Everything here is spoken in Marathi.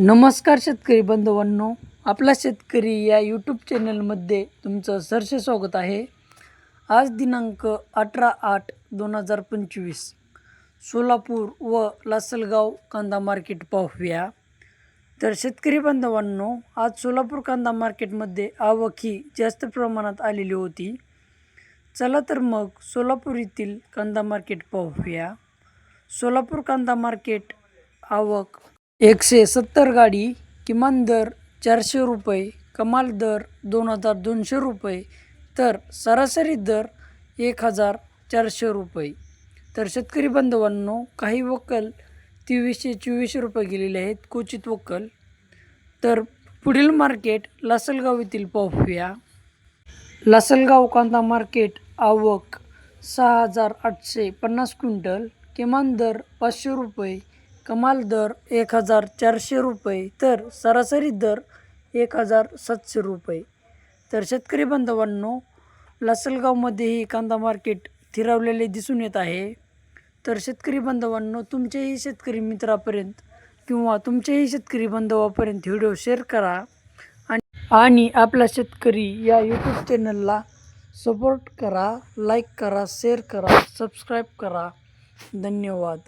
नमस्कार शेतकरी बंधवांनो आपला शेतकरी या यूट्यूब चॅनलमध्ये तुमचं सरसे स्वागत आहे. आज दिनांक अठरा आठ दोन हजार पंचवीस सोलापूर व लासलगाव कांदा मार्केट पाहूया. तर शेतकरी बांधवांनो आज सोलापूर कांदा मार्केटमध्ये आवक ही जास्त प्रमाणात आलेली होती. चला तर मग सोलापूर येथील कांदा मार्केट पाहूया. सोलापूर कांदा मार्केट आवक एकशे सत्तर गाडी किमान दर चारशे रुपये कमाल दर दोन हजार दोनशे रुपये तर सरासरी दर एक हजार चारशे रुपये. तर शेतकरी बांधवांनो काही वक्कल तेवीसशे चोवीसशे रुपये गेलेले आहेत क्वचित वक्कल तर पुढील मार्केट लासलगाव येथील पाहूया. लासलगाव कांदा मार्केट आवक सहा हजार आठशे पन्नास क्विंटल किमान दर पाचशे रुपये कमाल दर एक हजार चारशे रुपये तर सरासरी दर एक हजार सातशे रुपये. तर शेतकरी बांधवांनो लासलगावमध्येही कांदा मार्केट थिरावलेले दिसून येत आहे. तर शेतकरी बांधवांनो तुमच्याही शेतकरी मित्रापर्यंत किंवा तुमचेही शेतकरी बांधवापर्यंत व्हिडिओ शेअर करा आणि आणि आपला शेतकरी या यूट्यूब चॅनलला सपोर्ट करा लाईक करा शेअर करा सबस्क्राईब करा. धन्यवाद.